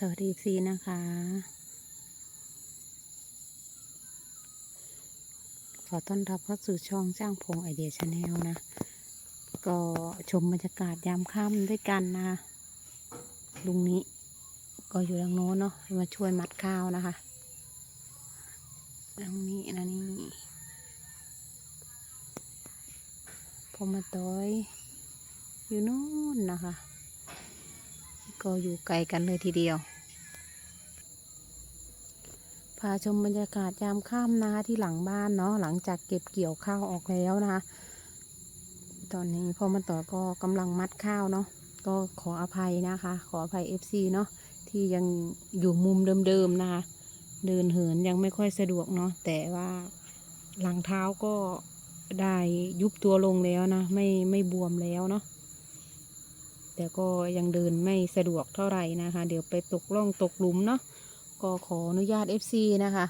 สวัสดีซีนะคะ ขอต้อนรับเข้าสู่ช่องจ้างพงไอเดียชาแนลนะ ก็ชมบรรยากาศยามค่ำด้วยกันนะลุงนี้ก็อยู่ทางโน้นเนาะมาช่วยมัดข้าวนะคะตรงนี้นะนี่พอมาต้อยอยู่โน้นนะคะ ก็อยู่ไกลกันเลยทีเดียว พาชมบรรยากาศยามค่ำนะคะที่หลังบ้านเนาะหลังจากเก็บเกี่ยวข้าวออกแล้วนะคะตอนนี้พ่อมาต่อก็กำลังมัดข้าวเนาะก็ขออภัยนะคะ ขออภัย FC เนาะที่ยังอยู่มุมเดิมๆนะคะเดินเหินยังไม่ค่อยสะดวกเนาะแต่ว่าหลังเท้าก็ได้ยุบตัวลงแล้วนะ ไม่ไม่บวมแล้วเนาะแต่ก็ยังเดินไม่สะดวกเท่าไหร่นะคะ เดี๋ยวไปตกล่องตกหลุมเนาะ ก็ขออนุญาต FC นะคะ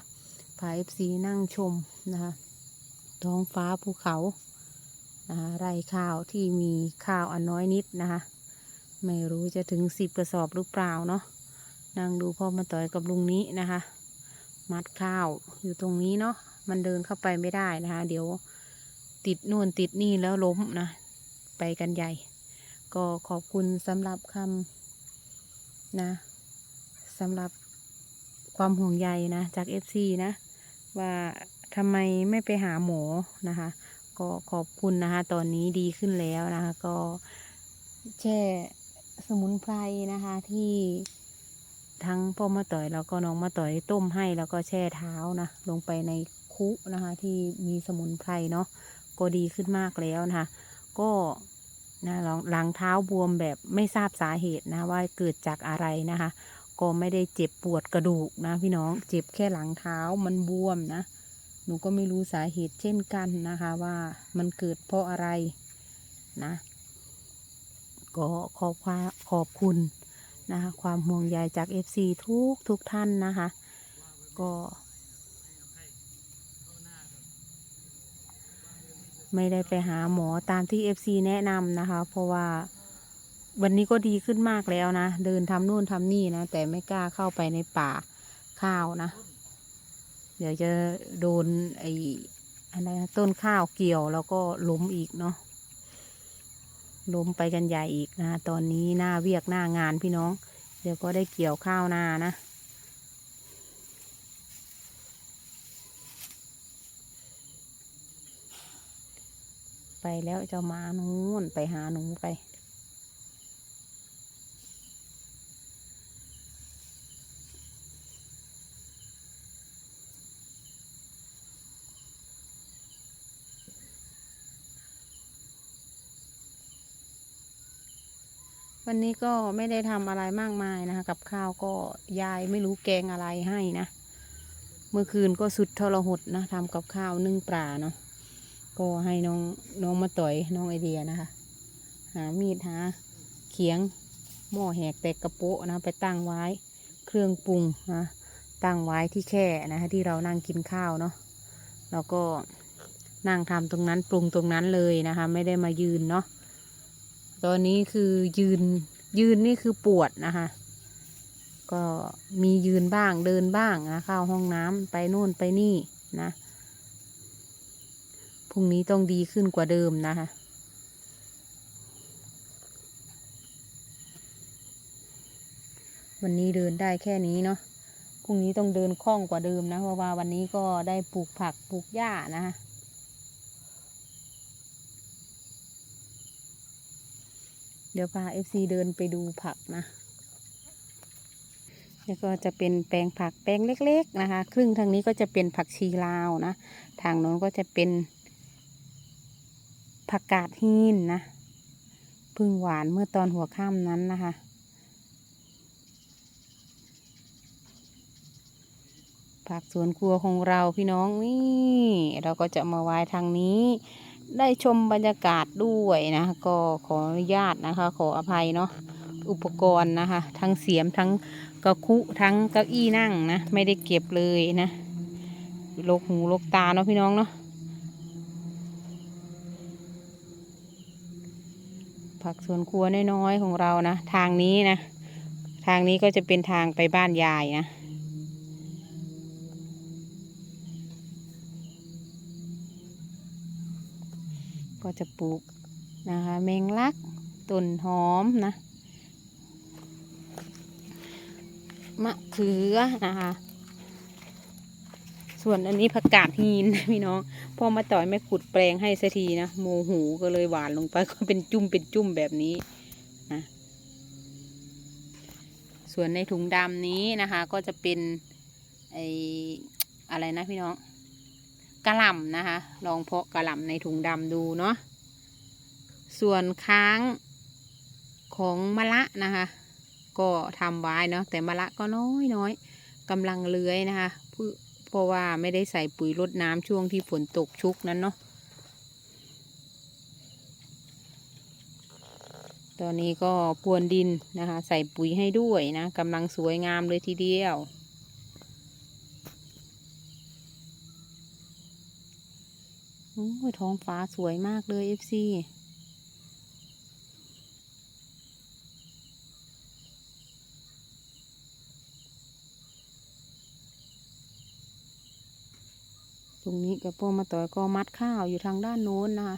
พา FC นั่งชมนะคะท้องฟ้าภูเขานะคะไร่ข้าวที่มีข้าวอันน้อยนิดนะคะไม่รู้จะถึงสิบกระสอบหรือเปล่าเนาะนั่งดูพ่อมาต่อยกับลุงนี้นะคะ มัดข้าวอยู่ตรงนี้เนาะมันเดินเข้าไปไม่ได้นะคะ เดี๋ยวติดนู่นติดนี่แล้วล้มนะ ไปกันใหญ่ ก็ขอบคุณสำหรับคำนะสำหรับ ความห่วงใยนะจาก FC นะ ว่าทำไมไม่ไปหาหมอนะคะ ก็ขอบคุณนะคะ ตอนนี้ดีขึ้นแล้วนะคะ ก็แช่สมุนไพรนะคะที่ทั้งพ่อมาต่อยแล้วก็น้องมาต่อยต้มให้แล้วก็แช่เท้านะลงไปในคุนะคะ ที่มีสมุนไพรเนาะก็ดีขึ้นมากแล้วนะคะ ก็นะหลังรังเท้าบวมแบบไม่ทราบสาเหตุนะว่าเกิดจากอะไรนะคะ ก็ไม่ได้เจ็บปวดกระดูกนะพี่น้องเจ็บแค่หลังเท้ามันบวมนะ หนูก็ไม่รู้สาเหตุเช่นกันนะคะว่ามันเกิดเพราะอะไรนะก็ขอบคขอบคุณนะคะความห่วงใยจาก FC ทุกทุกท่านนะคะ ก็ ไม่ได้ไปหาหมอตามที่ FC แนะนำนะคะ เพราะว่า วันนี้ก็ดีขึ้นมากแล้วนะ เดินทำนู่นทำนี่นะ แต่ไม่กล้าเข้าไปในป่าข้าวนะ เดี๋ยวจะโดนไอ้อะไรต้นข้าวเกี่ยวแล้วก็ล้มอีกเนาะล้มไปกันใหญ่อีกนะ ตอนนี้หน้าเวียกหน้างานพี่น้อง เดี๋ยวก็ได้เกี่ยวข้าวนานะไปแล้วเจ้าหมานู้นไปหาหนูไป วันนี้ก็ไม่ได้ทำอะไรมากมายนะคะ กับข้าวก็ยายไม่รู้แกงอะไรให้นะ เมื่อคืนก็สุดทรหดนะทำกับข้าวนึ่งปลาเนาะก็ให้น้องน้องมาต่อยน้องไอเดียนะคะ หามีดหาเขียงหม้อแหกแตกกระโปะนะไปตั้งไว้เครื่องปรุงนะตั้งไว้ที่แค่นะคะที่เรานั่งกินข้าวเนาะแล้วก็นั่งทำตรงนั้นปรุงตรงนั้นเลยนะคะ ไม่ได้มายืนเนาะ ตอนนี้คือยืนยืนนี่คือปวดนะคะ ก็มียืนบ้างเดินบ้างนะเข้าห้องน้ำไปโน่นไปนี่นะพรุ่งนี้ต้องดีขึ้นกว่าเดิมนะคะวันนี้เดินได้แค่นี้เนาะ พรุ่งนี้ต้องเดินคล่องกว่าเดิมนะ เพราะว่าวันนี้ก็ได้ปลูกผักปลูกหญ้านะคะ เดี๋ยวพาเอฟซีเดินไปดูผักนะแล้วก็จะเป็นแปลงผักแปลงเล็ก ๆ นะคะ ครึ่งทางนี้ก็จะเป็นผักชีลาวนะ ทางโน้นก็จะเป็นผักกาดหินนะพึ่งหวานเมื่อตอนหัวค่ำนั้นนะคะผักสวนครัวของเราพี่น้องนี่ เราก็จะมาไว้ทางนี้ ได้ชมบรรยากาศด้วยนะก็ขออนุญาตนะคะ ขออภัยเนาะอุปกรณ์นะคะ ทั้งเสียมทั้งกระคุทั้งเก้าอี้นั่งนะไม่ได้เก็บเลยนะลกหูลกตาเนาะพี่น้องเนาะผักสวนครัวน้อยๆของเรานะ ทางนี้นะททางนี้ก็จะเป็นทางไปบ้านยายนะ ก็จะปลูกนะคะเมงลักต้นหอมนะมะเขือนะคะ ส่วนอันนี้ผักกาดฮีนนะพี่น้องพ่อมาต่อยไม่ขุดแปลงให้สักทีนะโมโหูก็เลยหวานลงไปก็เป็นจุ่มเป็นจุ่มแบบนี้นะส่วนในถุงดำนี้นะคะ ก็จะเป็นไออะไรนะพี่น้อง ระหล่ำนะคะ ลองเพาะกระหล่ำในถุงดำดูเนาะส่วนค้างของมะละนะคะ ก็ทำไว้เนาะแต่มะละก็น้อยน้อยกำลังเลื้อยนะคะเพื่อเพราะว่าไม่ได้ใส่ปุ๋ยรดน้ำช่วงที่ฝนตกชุกนั้นเนาะตอนนี้ก็พรวนดินนะคะ ใส่ปุ๋ยให้ด้วยนะกำลังสวยงามเลยทีเดียว โอ้ย ท้องฟ้าสวยมากเลยเอฟซีตรงนี้กับพวกมาต่อยก็มัดข้าวอยู่ทางด้านโน้นนะคะ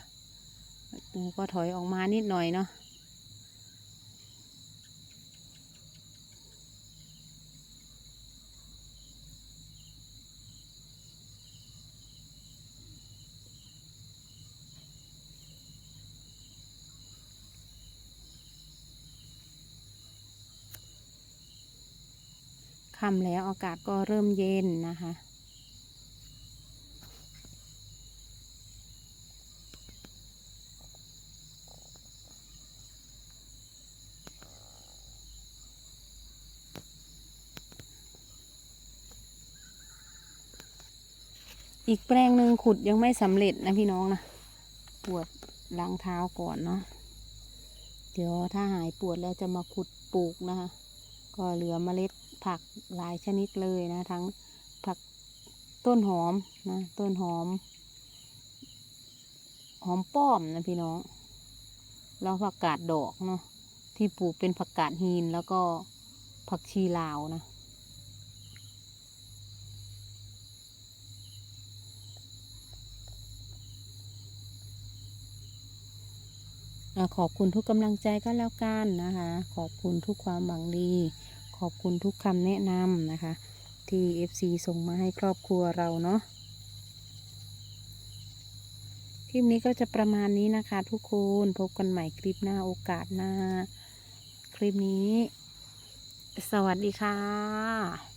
ก็ถอยออกมานิดหน่อยเนาะ ค่ำแล้วอากาศก็เริ่มเย็นนะคะ อีกแปลงหนึ่งขุดยังไม่สำเร็จนะพี่น้องนะปวดหลังเท้าก่อนเนาะเดี๋ยวถ้าหายปวดแล้วจะมาขุดปลูกนะคะ ก็เหลือเมล็ด ผักหลายชนิดเลยนะ ทั้งผักต้นหอมนะ ต้นหอม หอมป้อมนะพี่น้อง แล้วผักกาดดอกเนาะที่ปลูกเป็นผักกาดฮีนแล้วก็ผักชีลาวนะอะขอบคุณทุกกำลังใจก็แล้วกันนะคะ ขอบคุณทุกความหวังดี ขอบคุณทุกคำแนะนำนะคะ ที่ FC ส่งมาให้ครอบครัวเราเนาะคลิปนี้ก็จะประมาณนี้นะคะ ทุกคนพบกันใหม่คลิปหน้าโอกาสหน้า คลิปนี้ สวัสดีค่ะ